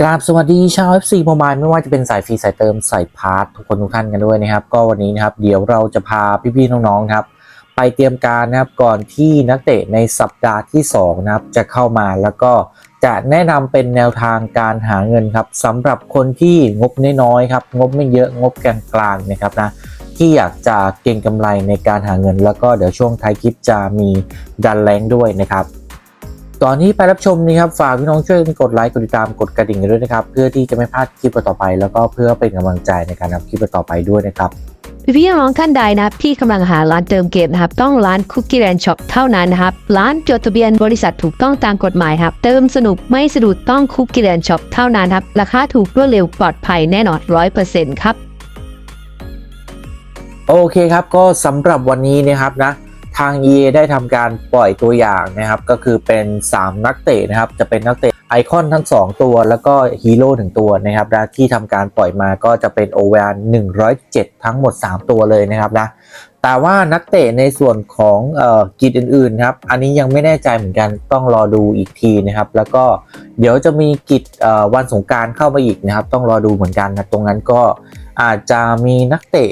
กราบสวัสดีชาว FC Mobile ไม่ว่าจะเป็นสายฟรีสายเติมสายพาร์ททุกคนทุกท่านกันด้วยนะครับ ก็วันนี้นะครับเดี๋ยวเราจะพาพี่ๆน้องๆครับ ไปเตรียมการนะครับก่อนที่นักเตะในสัปดาห์ที่2นะครับจะเข้ามาแล้วก็จะแนะนำเป็นแนวทางการหาเงินครับสำหรับคนที่งบน้อยๆครับงบไม่เยอะงบกลางๆนะครับนะที่อยากจะเก็งกำไรในการหาเงิน แล้วก็เดี๋ยวช่วงท้ายคลิปจะมีดันแรงด้วยนะครับ ก่อนที่ไปรับชมนี้ครับฝากพี่น้องช่วยกดไลค์กดติดตามกดกระดิ่งด้วยนะครับ เพื่อที่จะไม่พลาดคลิปต่อไป แล้วก็เพื่อเป็นกำลังใจในการทำคลิปต่อไปด้วยนะครับพี่พี่น้องท่านใดนะครับที่กำลังหาร้านเติมเกมนะครับ ต้องร้านคุกกี้แ n น h ช็อปเท่านั้นนะครับ ร้านจดทะเบียนบริษัทถูกต้องตามกฎหมายครับ เติมสนุกไม่สะดุดต้องคุกกี้แ n น h ช็อปเท่านั้นครับ ราคาถูกรวดเร็วปลอดภัยแน่นอนร้อยเปอร์เซ็นต์ครับ โอเคครับก็สำหรับวันนี้นะครับนะ ทาง EA ได้ทำการปล่อยตัวอย่างนะครับ ก็คือเป็น 3 นักเตะนะครับ จะเป็นนักเตะไอคอนทั้ง 2 ตัว แล้วก็ฮีโร่หนึ่งตัวนะครับนะที่ทำการปล่อยมาก็จะเป็นโอเวอร์107 ทั้งหมด 3 ตัวเลยนะครับนะแต่ว่านักเตะในส่วนของออกิจอื่นๆครับอันนี้ยังไม่แน่ใจเหมือนกันต้องรอดูอีกทีนะครับ แล้วก็เดี๋ยวจะมีกิจวันสงการเข้ามาอีกนะครับ ต้องรอดูเหมือนกันนะตรงนั้นก็อาจจะมีนักเตะ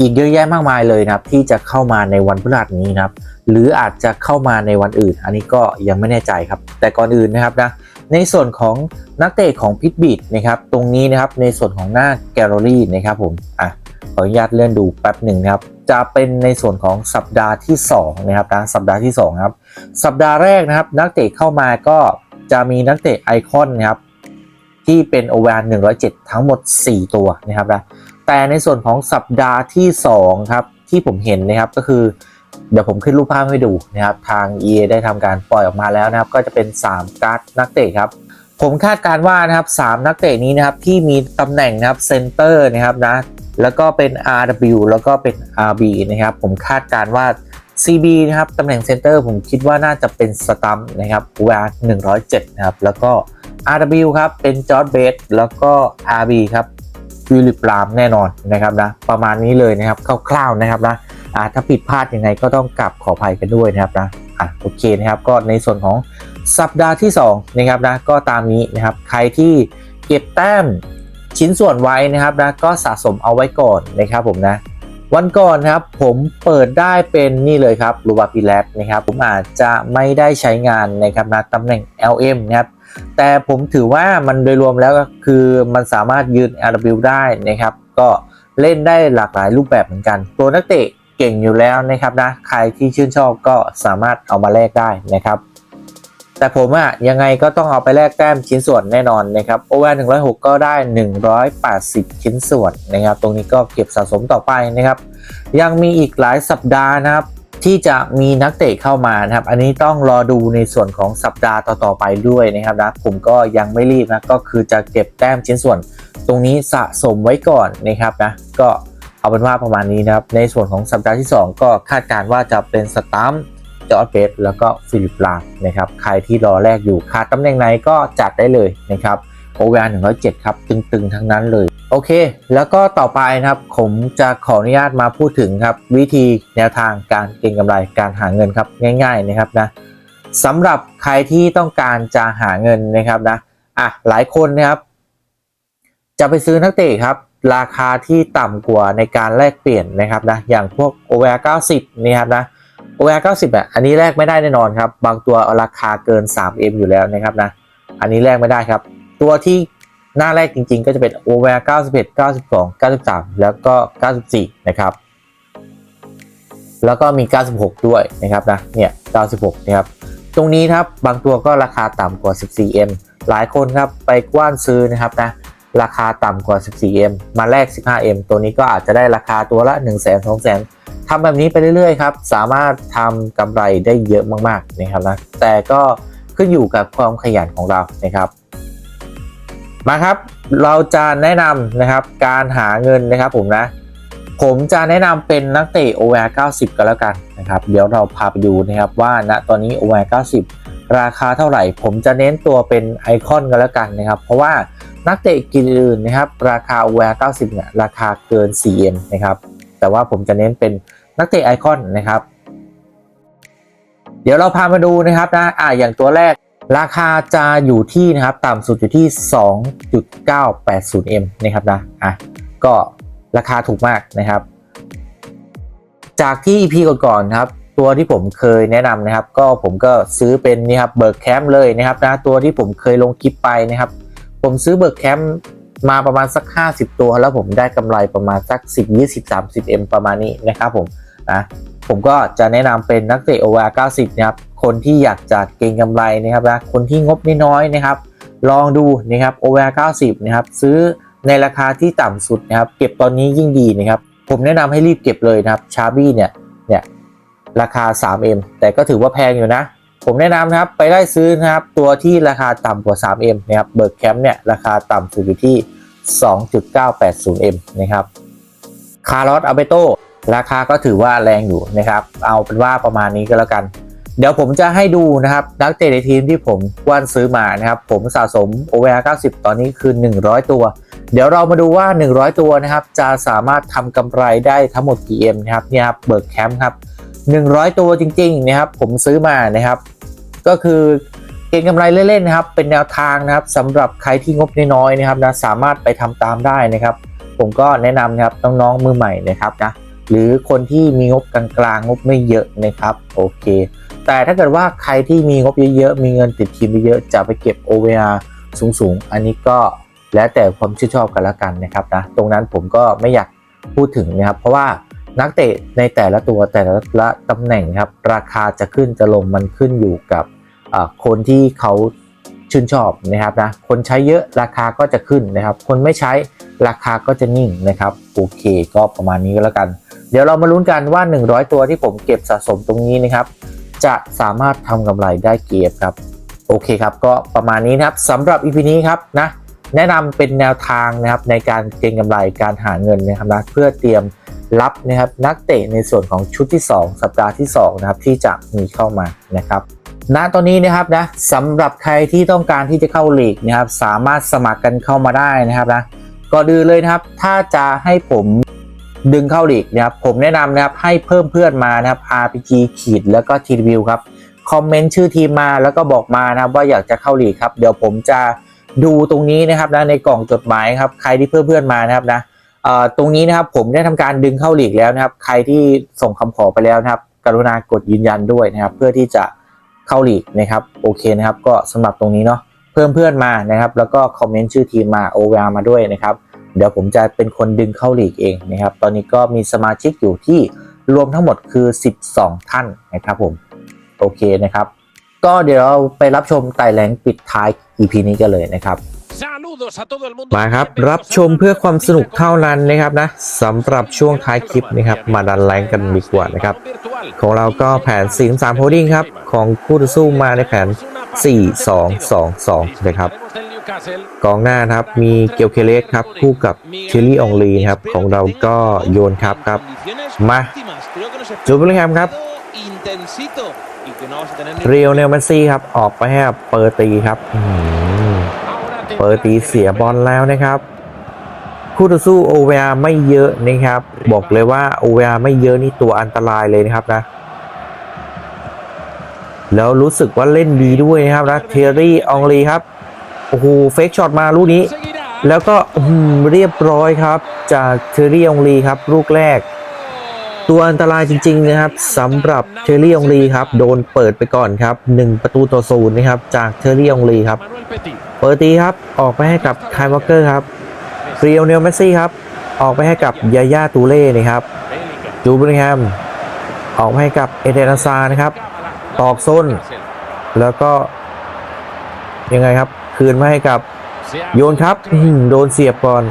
อีกเยอะแยะมากมายเลยนะครับที่จะเข้ามาในวันพฤหัสนี้นะครับหรืออาจจะเข้ามาในวันอื่น อันนี้ก็ยังไม่แน่ใจครับ แต่ก่อนอื่นนะครับนะในส่วนของนักเตะของพิทบิดนะครับตรงนี้นะครับในส่วนของหน้าแกลเลอรี่นะครับผมอะขออนุญาตเลื่อนดูแป๊บหนึ่งนะครับจะเป็นในส่วนของสัปดาห์ที่2นะครับนะสัปดาห์ที่2ครับสัปดาห์แรกนะครับ นักเตะเข้ามาก็จะมีนักเตะไอคอนนะครับที่เป็นโอเวอร์107 ทั้งหมด 4 ตัวนะครับนะ แต่ในส่วนของสัปดาห์ที่2ครับที่ผมเห็นนะครับก็คือ เดี๋ยวผมขึ้นรูปภาพให้ดูนะครับทาง EA ได้ทำการปล่อยออกมาแล้วนะครับ ก็จะเป็น 3 การ์ดนักเตะครับ ผมคาดการว่านะครับ3นักเตะนี้นะครับที่มีตำแหน่งนะครับเซนเตอร์นะครับนะแล้วก็เป็น RW แล้วก็เป็น RB นะครับ ผมคาดการว่า CB นะครับตำแหน่งเซนเตอร์ผมคิดว่าน่าจะเป็นสตัมนะครับวา107 นะครับ แล้วก็ RW ครับ เป็นจอร์ดเบสแล้วก็ RB ครับ ฟิลิปลามแน่นอนนะครับนะประมาณนี้เลยนะครับคร่าวๆนะครับนะอ่าถ้าผิดพลาดยังไงก็ต้องกลับขออภัยกันด้วยนะครับนะอะโอเคนะครับก็ในส่วนของสัปดาห์ที่2นะครับนะก็ตามนี้นะครับใครที่เก็บแต้มชิ้นส่วนไว้นะครับนะก็สะสมเอาไว้ก่อนนะครับผมนะ วันก่อนครับผมเปิดได้เป็นนี่เลยครับรูบาปิแลตนะครับ ผมอาจจะไม่ได้ใช้งานนะครับนะตำแหน่ง LM นะครับแต่ผมถือว่ามันโดยรวมแล้วก็คือมันสามารถยืน RW ได้นะครับ ก็เล่นได้หลากหลายรูปแบบเหมือนกัน ตัวนักเตะเก่งอยู่แล้วนะครับนะใครที่ชื่นชอบก็สามารถเอามาแลกได้นะครับ แต่ผมอะยังไงก็ต้องเอาไปแลกแต้มชิ้นส่วนแน่นอนนะครับโอเวอร์106ก็ได้180ชิ้นส่วนนะครับ ตรงนี้ก็เก็บสะสมต่อไปนะครับ ยังมีอีกหลายสัปดาห์นะครับ ที่จะมีนักเตะเข้ามานะครับ อันนี้ต้องรอดูในส่วนของสัปดาห์ต่อๆไปด้วยนะครับนะผมก็ยังไม่รีบนะก็คือจะเก็บแต้มชิ้นส่วน ตรงนี้สะสมไว้ก่อนนะครับนะก็เอาเป็นว่าประมาณนี้นะครับในส่วนของสัปดาห์ที่ 2 ก็คาดการณ์ว่าจะเป็นสตัมป์ จอร์ดเบสแล้วก็ฟิลิปลามนะครับใครที่รอแรกอยู่ขาดตำแหน่งไหนก็จัดได้เลยนะครับโอเวอร์107ครับ ตึงๆ ทั้งนั้นเลย โอเค แล้วก็ต่อไปนะครับ ผมจะขออนุญาตมาพูดถึงครับ วิธีแนวทางการเก็งกำไรการหาเงินครับ ง่ายๆนะครับนะสำหรับใครที่ต้องการจะหาเงินนะครับนะอะหลายคนนะครับ จะไปซื้อนักเตะครับ ราคาที่ต่ำกว่าในการแลกเปลี่ยนนะครับนะอย่างพวก OVR 90นี่ครับนะ OR 90อะอันนี้แลกไม่ได้แน่นอนครับ บางตัวราคาเกิน 3M อยู่แล้วนะครับนะ อันนี้แลกไม่ได้ครับ ตัวที่หน้าแรกจริงๆ ก็จะเป็น OR 91 92 93 แล้วก็ 94 นะครับ แล้วก็มี 96 ด้วยนะครับนะ เนี่ย 96 นะครับ ตรงนี้ครับบางตัวก็ราคาต่ำกว่า 14M หลายคนครับไปกว้านซื้อนะครับนะราคาต่ำกว่า 14M มาแลก 15M ตัวนี้ก็อาจจะได้ราคาตัวละ1 0 0 0 0 0 2 0 0 0 0 ทำแบบนี้ไปเรื่อยๆครับ สามารถทำกำไรได้เยอะมากๆนะครับนะแต่ก็ขึ้นอยู่กับความขยันของเรานะครับ มาครับ เราจะแนะนำนะครับการหาเงินนะครับผมนะ ผมจะแนะนำเป็นนักเตะ OVR 90ก็แล้วกันนะครับ เดี๋ยวเราพาไปดูนะครับว่าณตอนนี้ OVR 90 ราคาเท่าไหร่ ผมจะเน้นตัวเป็นไอคอนก็แล้วกันนะครับ เพราะว่านักเตะกินอื่นนะครับ ราคา OVR 90 เนี่ยราคาเกิน 4M นะครับแต่ว่าผมจะเน้นเป็น นักเตะไอคอนนะครับ เดี๋ยวเราพามาดูนะครับนะอ่าอย่างตัวแรกราคาจะอยู่ที่นะครับ ต่ำสุดอยู่ที่ 2.980M นะครับนะอะก็ราคาถูกมากนะครับ จากที่ EP ก่อนๆนะครับ ตัวที่ผมเคยแนะนำนะครับ ก็ผมก็ซื้อเป็นนี่ครับเบิร์กแคมเลยนะครับนะตัวที่ผมเคยลงคลิปไปนะครับ ผมซื้อเบิร์กแคมมาประมาณสัก 50 ตัว แล้วผมได้กำไรประมาณสัก 10 20 30M ประมาณนี้นะครับผม นะผมก็จะแนะนำเป็นนักเตะ OVR 90นะครับคนที่อยากจะเก็งกำไรนะครับนะคนที่งบน้อยๆนะครับ ลองดูนะครับ OVR 90นะครับซื้อในราคาที่ต่ำสุดนะครับ เก็บตอนนี้ยิ่งดีนะครับ ผมแนะนำให้รีบเก็บเลยนะครับชาบี้เนี่ยเนี่ยราคา 3M แต่ก็ถือว่าแพงอยู่นะ ผมแนะนำนะครับไปได้ซื้อนะครับตัวที่ราคาต่ำกว่า 3M นะครับเบิร์กแคมป์เนี่ยราคาต่ำสุดอยู่ที่ 2.980M นะครับคาร์ลอสอัลเบโต ราคาก็ถือว่าแรงอยู่นะครับ เอาเป็นว่าประมาณนี้ก็แล้วกัน เดี๋ยวผมจะให้ดูนะครับนักเตะในทีมที่ผมกว้านซื้อมานะครับ ผมสะสม OVR 90 ตอนนี้คือ 100 ตัว เดี๋ยวเรามาดูว่า 100 ตัวนะครับ จะสามารถทำกำไรได้ทั้งหมดกี่ M นะครับเนี่ยครับเบิร์กแคมป์ครับ 100 ตัวจริงๆนะครับ ผมซื้อมานะครับ ก็คือเก็งกำไรเล่นๆนะครับ เป็นแนวทางนะครับสำหรับใครที่งบน้อยๆนะครับนะสามารถไปทำตามได้นะครับ ผมก็แนะนำนะครับน้องๆมือใหม่นะครับนะ หรือคนที่มีงบกลางๆงบไม่เยอะนะครับโอเค แต่ถ้าเกิดว่าใครที่มีงบเยอะๆมีเงินติดทีมเยอะจะไปเก็บ OVR สูงๆ อันนี้ก็แล้วแต่ความชื่นชอบกันละกันนะครับนะตรงนั้นผมก็ไม่อยากพูดถึงนะครับ เพราะว่านักเตะในแต่ละตัวแต่ละตำแหน่งครับราคาจะขึ้นจะลงมันขึ้นอยู่กับคนที่เขาชื่นชอบนะครับนะคนใช้เยอะราคาก็จะขึ้นนะครับ คนไม่ใช้ราคาก็จะนิ่งนะครับโอเค ก็ประมาณนี้ก็แล้วกัน เดี๋ยวเรามาลุ้นกันว่า 100 ตัวที่ผมเก็บสะสมตรงนี้นะครับ จะสามารถทำกำไรได้เกียบครับ โอเคครับ ก็ประมาณนี้นะครับสำหรับ EP นี้ครับนะแนะนำเป็นแนวทางนะครับในการเก็งกำไรการหาเงินนะครับนะเพื่อเตรียมรับนะครับนักเตะในส่วนของชุดที่ 2 สัปดาห์ที่2นะครับที่จะมีเข้ามานะครับณตอนนี้นะครับนะสำหรับใครที่ต้องการที่จะเข้าลีกนะครับสามารถสมัครกันเข้ามาได้นะครับนะก่อนอื่นเลยนะครับ ถ้าจะให้ผม ดึงเข้าลีกนะครับผมแนะนำนะครับให้เพิ่มเพื่อนมานะครับ RPG ขีดแล้วก็ทีวิวครับคอมเมนต์ชื่อทีมมาแล้วก็บอกมานะครับว่าอยากจะเข้าลีกครับเดี๋ยวผมจะดูตรงนี้นะครับนะในกล่องจดหมายครับใครที่เพิ่มเพื่อนมานะครับนะตรงนี้นะครับผมได้ทำการดึงเข้าหลีกแล้วนะครับ ใครที่ส่งคำขอไปแล้วนะครับ กรุณากดยืนยันด้วยนะครับ เพื่อที่จะเข้าหลีกนะครับโอเคนะครับ ก็สำหรับตรงนี้เนาะเพิ่มเพื่อนมานะครับ แล้วก็คอมเมนต์ชื่อทีมมา OVR มาด้วยนะครับ เดี๋ยวผมจะเป็นคนดึงเข้าลีกเองนะครับ ตอนนี้ก็มีสมาชิกอยู่ที่รวมทั้งหมดคือ 12 ท่านนะครับผมโอเคนะครับ ก็เดี๋ยวเราไปรับชมไต่แรงปิดท้าย EP นี้กันเลยนะครับมาครับรับชมเพื่อความสนุกเท่านั้นนะครับนะสำหรับช่วงท้ายคลิปนะครับ มาดันแรงกันดีกว่านะครับ ของเราก็แผน 4 3 holding ครับ ของคู่ต่อสู้มาในแผน 4 2 2 2นะครับ กองหน้านะครับมีเกียวเคเลสครับคู่กับเชลลี่องลีครับของเราก็โยนครับครับ มาจูเบลิงแฮมครับเรียวเนลเมสซี่ครับออกไปให้กับเปอร์ตีครับอื้อหือเปอร์ตีเสียบอลแล้วนะครับคู่ต่อสู้โอเวอาไม่เยอะนะครับ บอกเลยว่าโอเวอาไม่เยอะนี่ตัวอันตรายเลยนะครับนะ แล้วรู้สึกว่าเล่นดีด้วยนะครับนะเทอรี่อองลีครับ โอ้โหเฟกช็อตมาลูกนี้ แล้วก็เรียบร้อยครับ จากเทอรี่องลีครับ ลูกแรก ตัวอันตรายจริง ๆ นะครับสำหรับเทอรี่องลีครับ โดนเปิดไปก่อนครับ 1 ประตูต่อศูนย์นะครับ จากเทอรี่องลีครับ เปิดตีครับออกไปให้กับคายวอลเกอร์ครับเรียวเนลเมสซี่ครับ ออกไปให้กับยาย่าตูเล่นะครับจูบลิงแฮมออกให้กับเอเดนซานะครับ ตอกส้น แล้วก็ยังไงครับ คืนมาให้กับโยนครับอื้อหือโดนเสียบก่อน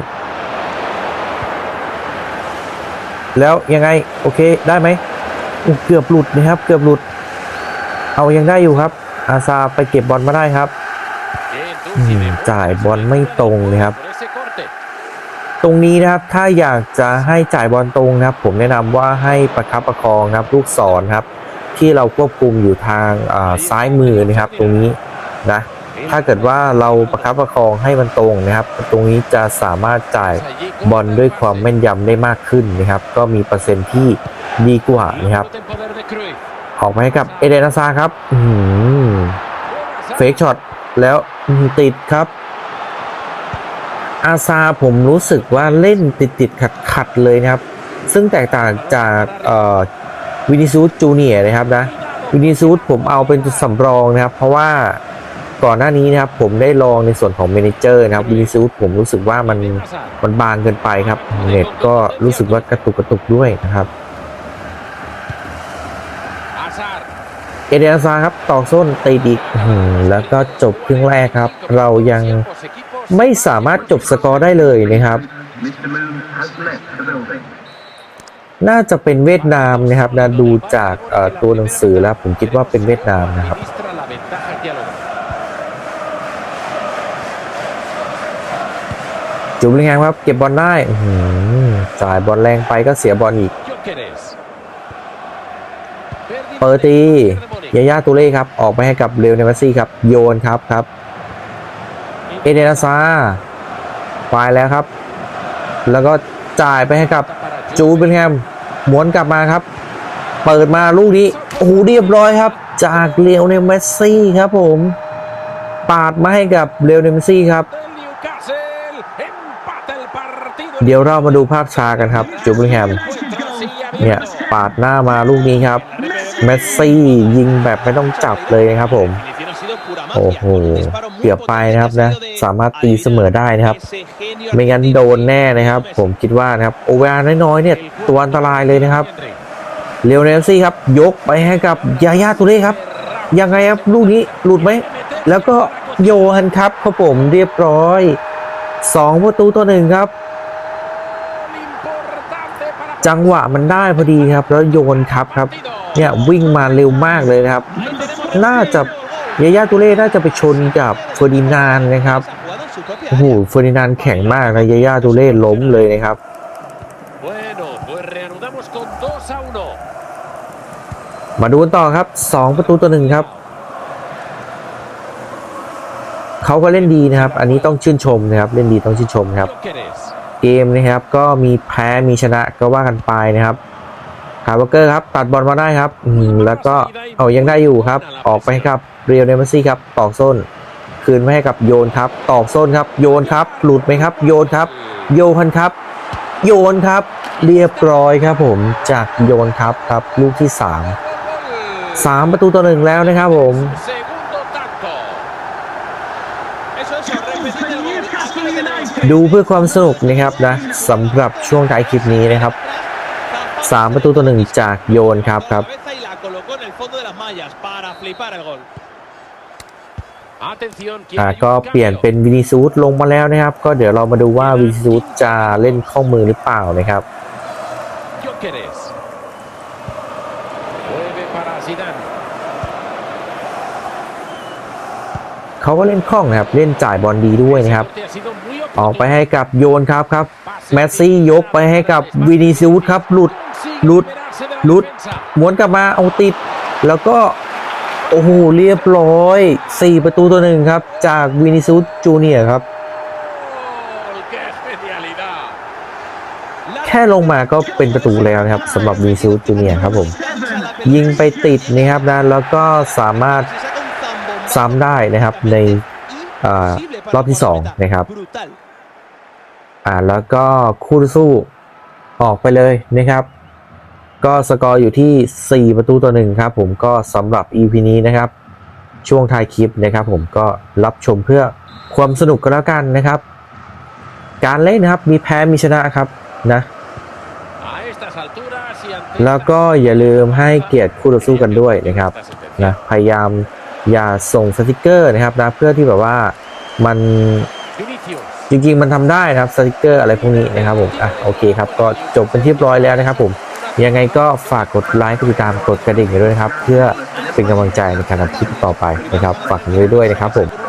แล้วยังไง โอเคได้ไหมอุ๊ยเกือบหลุดนะครับ เกือบหลุด เอายังได้อยู่ครับ อาซาไปเก็บบอลมาได้ครับอืมจ่ายบอลไม่ตรงเลยครับ ตรงนี้นะครับถ้าอยากจะให้จ่ายบอลตรงนะครับ ผมแนะนำว่าให้ประคับประคองนะครับลูกศรครับ ที่เราควบคุมอยู่ทางอ่าซ้ายมือนะครับ ตรงนี้นะ ถ้าเกิดว่าเราประคับประคองให้มันตรงนะครับ ตรงนี้จะสามารถจ่ายบอลด้วยความแม่นยำได้มากขึ้นนะครับ ก็มีเปอร์เซ็นต์ที่ดีกว่านะครับออกมาให้กับเอเดนาซาครับเฟกช็อตแล้วติดครับ อาซาผมรู้สึกว่าเล่นติดติดขัดขัดเลยนะครับ ซึ่งแตกต่างจากวินิซูสจูเนียนะครับนะวินิซูสผมเอาเป็นสำรองนะครับ เพราะว่า ก่อนหน้านี้นะครับผมได้ลองในส่วนของเมเนเจอร์นะครับวินิซูสผมรู้สึกว่ามันมันบางเกินไปครับเน็ตก็รู้สึกว่ากระตุกกระตุกด้วยนะครับ Hazard. เอเดนอาซาครับตอกส้นตีดอีกอื้อหือแล้วก็จบครึ่งแรกครับ เรายัง Ambos equipos ไม่สามารถจบสกอร์ได้เลยนะครับ Mr. Moon has left the building. น่าจะเป็นเวียดนามนะครับนะดูจากเอ่อตัวหนังสือแล้วผมคิดว่าเป็นเวียดนามนะครับ จุบลิงแฮมครับ เก็บบอลได้อื้อหือจ่ายบอลแรงไปก็เสียบอลอีก Gyökeres. เปิดตียาย่าตูเล่ครับ ออกไปให้กับเรวเนมัสซี่ครับ โยนครับครับ เอเดนาซาไปแล้วครับ แล้วก็จ่ายไปให้กับจูเบนแฮมม้วนกลับมาครับ เปิดมาลูกนี้โอ้โหเรียบร้อยครับ จากเรวเนเมสซี่ครับผม ปาดมาให้กับเรวเนเมสซี่ครับ เดี๋ยวเรามาดูภาพช้ากันครับจูเบนแฮมเนี่ยปาดหน้ามาลูกนี้ครับเมสซี่ยิงแบบไม่ต้องจับเลยครับผมโอ้โหเกือบไปนะครับนะ สามารถตีเสมอได้นะครับ ไม่งั้นโดนแน่นะครับ ผมคิดว่านะครับโอเวอร์น้อยๆเนี่ยตัวอันตรายเลยนะครับเรโอเนลซี่ครับ ยกไปให้กับยาย่าตุเล่ครับ ยังไงครับลูกนี้หลุดไหม แล้วก็โยฮันครับครับผมเรียบร้อย 2 ประตูต่อหนึ่งครับ จังหวะมันได้พอดีครับ แล้วโยนครับครับ เนี่ยวิ่งมาเร็วมากเลยนะครับ น่าจะยาย่าตุเล่น่าจะไปชนกับเฟอร์ดินานด์นะครับโอ้โหเฟอร์ดินานด์แข็งมากนะยาย่าตุเล่ล้มเลยนะครับ Bueno, pues reanudamos con 2 a 1. มาดูกันต่อครับ 2 ประตูต่อหนึ่งครับเขาก็เล่นดีนะครับ อันนี้ต้องชื่นชมนะครับ เล่นดีต้องชื่นชมครับ Gyökeres. เกมนะครับ ก็มีแพ้มีชนะก็ว่ากันไปนะครับคาร์วเกอร์ครับตัดบอลมาได้ครับแล้วก็เอายังได้อยู่ครับ ออกไปครับเรียวเนมซี่ครับตอกส้น คืนไม่ให้กับโยนครับ ตอกส้นครับ โยนครับ หลุดไหมครับ โยนครับ โยนครับ โยนครับ เรียบร้อยครับผมจากโยนครับครับลูกที่สามสามประตูต่อหนึ่งแล้วนะครับผม ดูเพื่อความสนุกนะครับนะสำหรับช่วงท้ายคลิปนี้นะครับสามประตูต่อหนึ่งจากโยนครับครับ Cabeza y la colocó en el fondo de las mallas para flipar el gol. Atención, อ่า quiere ก็เปลี่ยนเป็นวินิซูสลงมาแล้วนะครับ ก็เดี๋ยวเรามาดูว่าวินิซูสจะเล่นเข้ามือหรือเปล่านะครับ เขาก็เล่นคล่องนะครับ เล่นจ่ายบอลดีด้วยนะครับ ออกไปให้กับโยนครับครับแมสซี่ยกไปให้กับวินิซูสครับ หลุด Consigue Lud, liberarse de la Lud. defensa. ม้วนกลับมาเอาติด แล้วก็ โอ้โห เรียบร้อย 4 ประตูต่อหนึ่งครับ จากวินิซูสจูเนียร์ครับ แค่ลงมาก็เป็นประตูแล้วนะครับสำหรับวินิซูสจูเนียร์ครับผมยิงไปติดนะครับนะแล้วก็สามารถ ซ้ำได้นะครับในอรอบที่สองนะครับอ่าแล้วก็คู่ต่อสู้ออกไปเลยนะครับ ก็สกอร์อยู่ที่ 4 ประตูต่อหนึ่งครับผมก็สำหรับ EP นี้นะครับ ช่วงท้ายคลิปนะครับ ผมก็รับชมเพื่อความสนุกก็แล้วกันนะครับ การเล่นนะครับมีแพ้มีชนะครับนะแล้วก็อย่าลืมให้เกียรติคู่ต่อสู้กันด้วยนะครับนะพยายาม อย่าส่งสติกเกอร์นะครับนะเพื่อที่แบบว่ามันจริงๆมันทำได้นะครับสติกเกอร์อะไรพวกนี้นะครับผมอะโอเคครับก็จบเป็นที่เรียบร้อยแล้วนะครับผมยังไงก็ฝากกดไลค์กดติดตามกดกระดิ่งด้วยนะครับ เพื่อเป็นกำลังใจในการทำคลิปต่อไปนะครับ ฝากด้วยด้วยนะครับผม